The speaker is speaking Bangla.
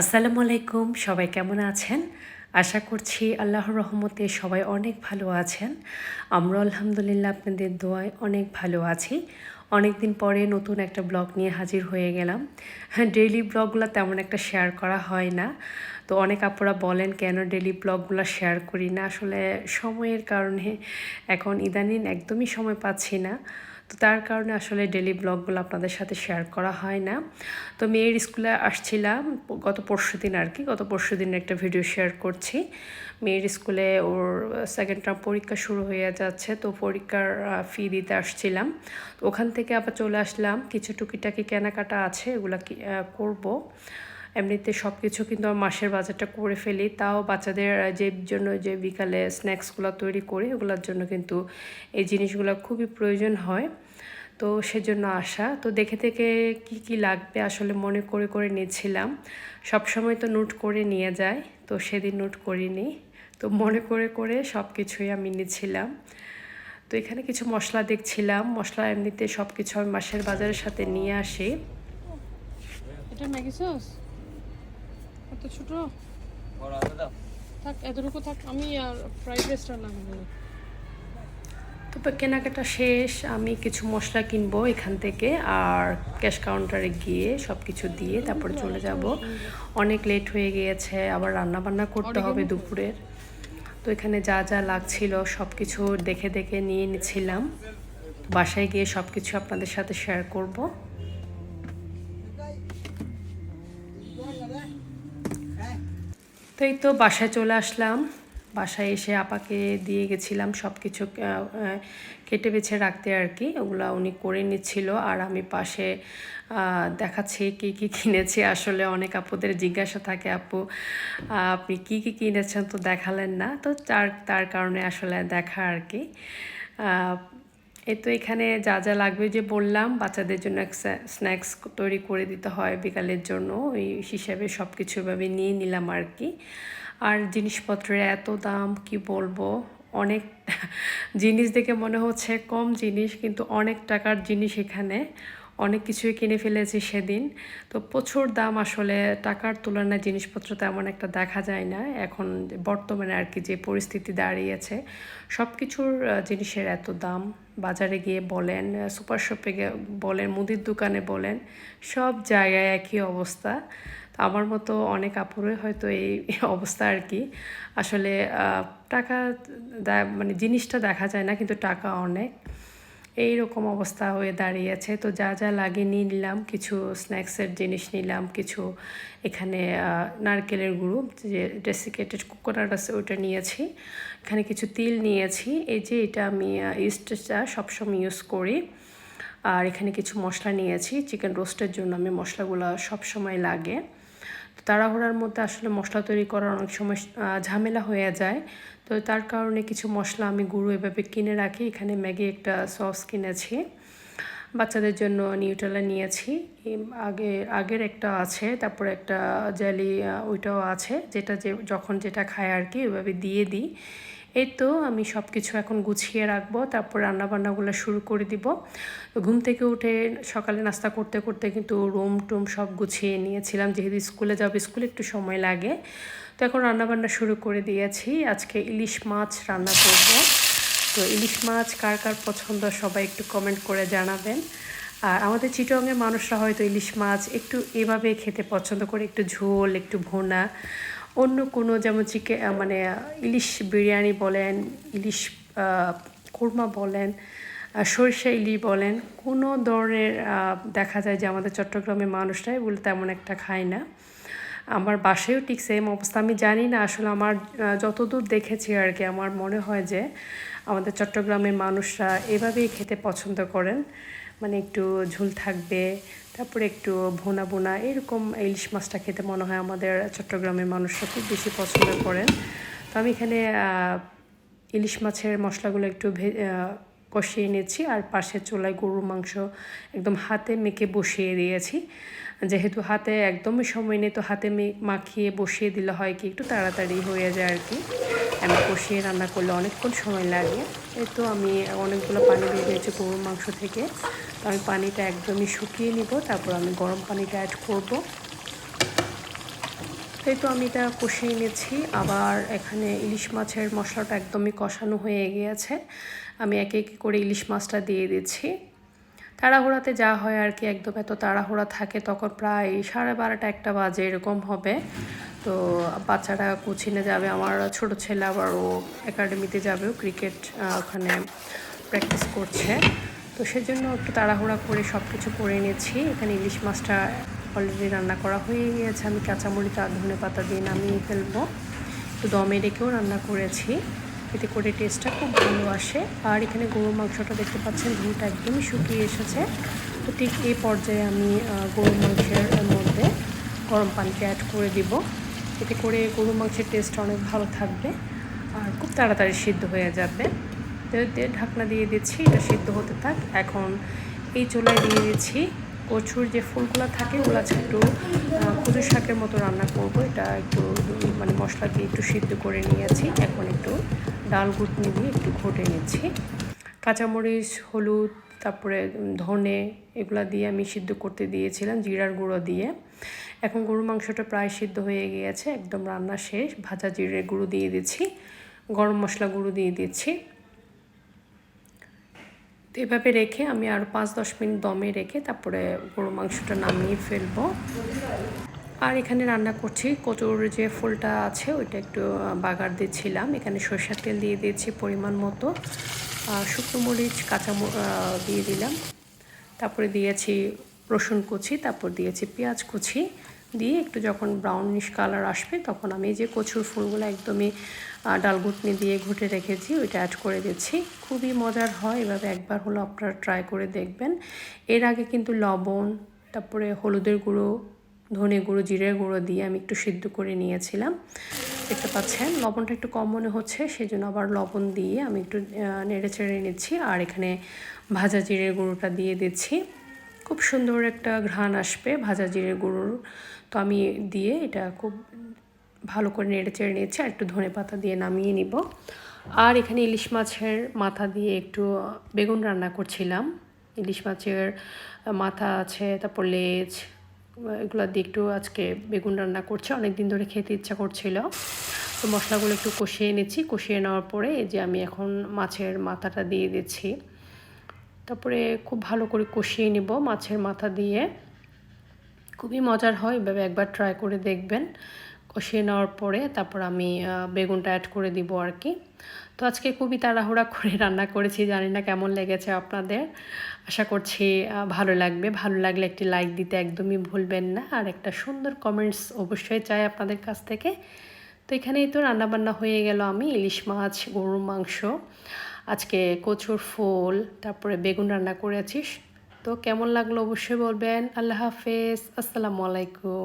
আসসালামু আলাইকুম, সবাই কেমন আছেন? আশা করছি আল্লাহর রহমতে সবাই অনেক ভালো আছেন। আমরা আলহামদুলিল্লাহ আপনাদের দোয়ায় অনেক ভালো আছি। অনেক দিন পরে নতুন একটা ব্লগ নিয়ে হাজির হয়ে গেলাম। হ্যাঁ ডেইলি ব্লগগুলো তেমন একটা শেয়ার করা হয় না। তো অনেক আপুরা বলেন, কেন ডেইলি ব্লগগুলো শেয়ার করি না? আসলে সময়ের কারণে এখন ইদানিং একদমই সময় পাচ্ছি না। তো তার কারণে আসলে ডেলি ব্লগগুলো আপনাদের সাথে শেয়ার করা হয় না। তো মেয়ের স্কুলে আসছিলাম, গত পরশু দিন আর কি, গত পরশু দিন একটা ভিডিও শেয়ার করছি। মেয়ের স্কুলে ওর সেকেন্ড টার্ম পরীক্ষা শুরু হয়ে যাচ্ছে, তো পরীক্ষার ফি দিতে আসছিলাম। ওখান থেকে আবার চলে আসলাম, কিছু টুকিটাকি কেনাকাটা আছে, এগুলো কি করব। এমনিতে সব কিছু কিন্তু আমার মাসের বাজারটা করে ফেলি। তাও বাচ্চাদের যে জন্য যে বিকালে স্ন্যাক্সগুলো তৈরি করি, ওগুলোর জন্য কিন্তু এই জিনিসগুলো খুবই প্রয়োজন হয়। তো সেজন্য আসা। তো দেখে থেকে কি কি লাগবে আসলে মনে করে করে নিচ্ছিলাম। সবসময় তো নোট করে নিয়ে যায়, তো সেদিন নোট করিনি। তো মনে করে করে সব কিছুই আমি নিয়েছিলাম তো এখানে কিছু মশলা দেখছিলাম। মশলা এমনিতে সব কিছু আমি মাসের বাজারের সাথে নিয়ে আসি। এটা ম্যাগি সস? এত ছোট। থাক এতটুকু থাক আমি আর ফ্রাইড রাইসটা লাগবে তারপর কেনাকাটা শেষ আমি কিছু মশলা কিনবো এখান থেকে আর ক্যাশ কাউন্টারে গিয়ে সব কিছু দিয়ে তারপরে চলে যাব। অনেক লেট হয়ে গিয়েছে আবার রান্না বান্না করতে হবে দুপুরের। তো এখানে যা যা লাগছিল সব কিছু দেখে দেখে নিয়ে নিচ্ছিলাম বাসায় গিয়ে সব কিছু আপনাদের সাথে শেয়ার করব। তো এই তো বাসায় চলে আসলাম। বাসায় এসে আপাকে দিয়ে গেছিলাম সব কিছু কেটে বেছে রাখতে আর কি। ওগুলো উনি করে নিচ্ছিল আর আমি পাশে দেখাচ্ছি কি কি কিনেছি। আসলে অনেক আপুদের জিজ্ঞাসা থাকে, আপু আপনি কি কি কিনেছেন? তো দেখালেন না। তো তার তার কারণে আসলে দেখা আর কি। এই তো এখানে যা যা লাগবে যে বললাম, বাচ্চাদের জন্য স্ন্যাক্স তৈরি করে দিতে হয় বিকালের জন্য। ওই হিসাবে সব কিছু এভাবে নিয়ে নিলাম আর কি। আর জিনিসপত্রের এত দাম, কি বলব? অনেক জিনিস দেখে মনে হচ্ছে কম জিনিস, কিন্তু অনেক টাকার জিনিস এখানে। অনেক কিছুই কিনে ফেলেছি সেদিন। তো প্রচুর দাম আসলে টাকার তুলনায় জিনিসপত্র তেমন একটা দেখা যায় না। এখন বর্তমানে আর কি যে পরিস্থিতি দাঁড়িয়েছে সব কিছুর জিনিসের এত দাম। বাজারে গিয়ে বলেন সুপার শপে গিয়ে বলেন, মুদির দোকানে বলেন, সব জায়গায় একই অবস্থা। আমার মতো অনেক আপুরে হয়তো এই অবস্থা আর কি। আসলে টাকা মানে জিনিসটা দেখা যায় না, কিন্তু টাকা অনেক। এই রকম অবস্থা হয়ে দাঁড়িয়েছে তো যা যা লাগে নিয়ে নিলাম। কিছু স্ন্যাক্সের জিনিস নিলাম, কিছু এখানে নারকেলের গুঁড়ো, যে ডেসিকেটেড কোকোনাট আছে ওইটা নিয়েছি। এখানে কিছু তিল নিয়েছি। এই যে এটা আমি ইস্টটা সবসময় ইউজ করি। আর এখানে কিছু মশলা নিয়েছি। চিকেন রোস্টের জন্য আমি মশলাগুলো সবসময় লাগে। তাড়াহুড়ার মধ্যে আসলে মশলা তৈরি করার অনেক সময় ঝামেলা হয়ে যায়। তো তার কারণে কিছু মশলা আমি গুঁড়ো এভাবে কিনে রাখি। এখানে ম্যাগি একটা সস কিনেছি। বাচ্চাদের জন্য নিউট্রেলা নিয়েছি। আগে, আগের একটা আছে, তারপরে একটা জেলি ওইটাও আছে। যেটা যে, যখন যেটা খায় আর কি, ওইভাবে দিয়ে দিই। এই তো আমি সব কিছু এখন গুছিয়ে রাখব, তারপর রান্নাবান্নাগুলো শুরু করে দিব। ঘুম থেকে উঠে সকালে নাস্তা করতে করতে কিন্তু রুম টুম সব গুছিয়ে নিয়েছিলাম, যেহেতু স্কুলে যাব, স্কুলে একটু সময় লাগে। তো এখন রান্নাবান্না শুরু করে দিয়েছি। আজকে ইলিশ মাছ রান্না করব। তো ইলিশ মাছ কার কার পছন্দ সবাই একটু কমেন্ট করে জানাবেন। আর আমাদের চিটংয়ের মানুষরা হয়তো ইলিশ মাছ একটু এভাবে খেতে পছন্দ করে, একটু ঝোল, একটু ভোনা। অন্য কোনো যেমন চিকেন মানে ইলিশ বিরিয়ানি বলেন, ইলিশ কোরমা বলেন সরিষা ইলি বলেন, কোনো ধরনের দেখা যায় যে আমাদের চট্টগ্রামের মানুষরা এগুলো তেমন একটা খায় না। আমার বাসায়ও ঠিক সেম অবস্থা। আমি জানি না আসলে আমার যতদূর দেখেছি আর কি, আমার মনে হয় যে আমাদের চট্টগ্রামের মানুষরা এভাবেই খেতে পছন্দ করেন। মানে একটু ঝোল থাকবে, তারপরে একটু ভোনা ভোনা, এরকম ইলিশ মাছটা খেতে মনে হয় আমাদের চট্টগ্রামের মানুষরা খুব বেশি পছন্দ করেন। তো আমি এখানে ইলিশ মাছের মশলাগুলো একটু কষিয়ে নিয়েছি আর পাশে চোলায় গরুর মাংস একদম হাতে মেখে বসিয়ে দিয়েছি। যেহেতু হাতে একদমই সময় নেই, তো হাতে মাখিয়ে বসিয়ে দিলে হয় কি একটু তাড়াতাড়ি হয়ে যায় আর কি। আমি কষিয়ে রান্না করলে অনেকক্ষণ সময় লাগে। এই তো আমি অনেকগুলো পানি দিয়ে দিয়েছি গরুর মাংস থেকে। তো আমি পানিটা একদমই শুকিয়ে নিব, তারপর আমি গরম পানিটা অ্যাড করব। তাই তো আমি এটা কষিয়ে নিয়েছি। আবার এখানে ইলিশ মাছের মশলাটা একদমই কষানো হয়ে গিয়েছে। আমি একে একে করে ইলিশ মাছটা দিয়ে দিচ্ছি। তাড়াহুড়াতে যা হয় আর কি, একদম এত তাড়াহুড়া থাকে তখন প্রায় সাড়ে বারোটা একটা বাজে এরকম হবে। তো বাচ্চারা কোচিনে যাবে, আমার ছোট ছেলে আবার ও একাডেমিতে যাবে ক্রিকেট ওখানে প্র্যাকটিস করছে। তো সেজন্য একটু তাড়াহুড়া করে সব কিছু করে নিয়েছি এখানে ইলিশ মাছটা অলরেডি রান্না করা হয়ে গিয়েছে। আমি কাঁচামরিচ আর ধনে পাতা দিয়ে নামিয়ে ফেলব। তো দমে রেখেও রান্না করেছি। এতে করে টেস্টটা খুব ভালো আসে। আর এখানে গরুর মাংসটা দেখতে পাচ্ছেন ধুলটা একদমই শুকিয়ে এসেছে। তো ঠিক এই পর্যায়ে আমি গরুর মাংসের মধ্যে গরম পানিকে অ্যাড করে দিব। এতে করে গরুর মাংসের টেস্ট অনেক ভালো থাকবে আর খুব তাড়াতাড়ি সিদ্ধ হয়ে যাবে। ঢাকনা দিয়ে দিচ্ছি, এটা সিদ্ধ হতে থাক। এখন এই চুলায় দিয়ে দিচ্ছি কচুর যে ফুলগুলো থাকে, ওগুলো একটু কুচু শাকের মতো রান্না করব। এটা একটু মানে মশলা দিয়ে একটু সিদ্ধ করে নিয়েছি। এখন একটু ডাল ঘুটনি দিয়ে একটু ঘটে নিচ্ছি। কাঁচামরিচ, হলুদ, তারপরে ধনে এগুলো দিয়ে আমি সিদ্ধ করতে দিয়েছিলাম, জিরার গুঁড়ো দিয়ে। এখন গরুর মাংসটা প্রায় সিদ্ধ হয়ে গিয়েছে, একদম রান্না শেষ। ভাজা জিরে গুঁড়ো দিয়ে দিচ্ছি, গরম মশলা গুঁড়ো দিয়ে দিচ্ছি। তো এভাবে রেখে আমি আর পাঁচ দশ মিনিট দমে রেখে তারপরে গরু মাংসটা নামিয়ে ফেলব। আর এখানে রান্না করছি। কচুর যে ফুলটা আছে, ওইটা একটু বাগার দিচ্ছিলাম এখানে সরষের তেল দিয়ে দিয়েছি পরিমাণ মতো। শুকনো মরিচ, কাঁচা দিয়ে দিলাম। তারপরে দিয়েছি রসুন কুচি, তারপর দিয়েছি পেঁয়াজ কুচি। দিয়ে একটু যখন ব্রাউনিশ কালার আসবে, তখন আমি যে কচুর ফুলগুলো একদমই ডাল ঘুটনি দিয়ে ঘুটে রেখেছি, ওইটা অ্যাড করে দিচ্ছি। খুবই মজার হয়, এভাবে একবার হলো আপনারা ট্রাই করে দেখবেন। এর আগে কিন্তু লবণ, তারপরে হলুদের গুঁড়ো ধনে গুঁড়ো, জিরের গুঁড়ো দিয়ে আমি একটু সিদ্ধ করে নিয়েছিলাম। দেখতে পাচ্ছেন, লবণটা একটু কম মনে হচ্ছে সেই জন্য আবার লবণ দিয়ে আমি একটু নেড়ে চেড়ে নিচ্ছি। আর এখানে ভাজা জিরের গুঁড়োটা দিয়ে দিচ্ছি। খুব সুন্দর একটা ঘ্রাণ আসবে ভাজা জিরের গুঁড়োর। তো আমি দিয়ে এটা খুব ভালো করে নেড়ে চেড়ে নিয়েছি আর একটু ধনে পাতা দিয়ে নামিয়ে নিব। আর এখানে ইলিশ মাছের মাথা দিয়ে একটু বেগুন রান্না করছিলাম। ইলিশ মাছের মাথা আছে, তারপর লেজ এগুলো দিয়ে একটু আজকে বেগুন রান্না করছে অনেক দিন ধরে খেতে ইচ্ছা করছিল। তো মশলাগুলো একটু কষিয়ে নিচ্ছি, কষিয়ে নেওয়ার পরে যে আমি এখন মাছের মাথাটা দিয়ে দিচ্ছি। তারপরে খুব ভালো করে কষিয়ে নিব মাছের মাথা দিয়ে। খুবই মজার হয়, এভাবে একবার ট্রাই করে দেখবেন। কষিয়ে নেওয়ার পরে তারপর আমি বেগুনটা অ্যাড করে দিব আর কি। তো আজকে খুবই তাড়াহুড়া করে রান্না করেছি, জানি না কেমন লেগেছে আপনাদের। আশা করছি ভালো লাগবে। ভালো লাগলে একটি লাইক দিতে একদমই ভুলবেন না। আর একটা সুন্দর কমেন্টস অবশ্যই চাই আপনাদের কাছ থেকে। তো এখানেই তো রান্নাবান্না হয়ে গেল আমি, ইলিশ মাছ, গরুর মাংস, আজকে কচুর ফুল, তারপরে বেগুন রান্না করেছিস তো কেমন লাগল অবশ্যই বলবেন। আল্লাহ হাফেজ। আসসালামু আলাইকুম।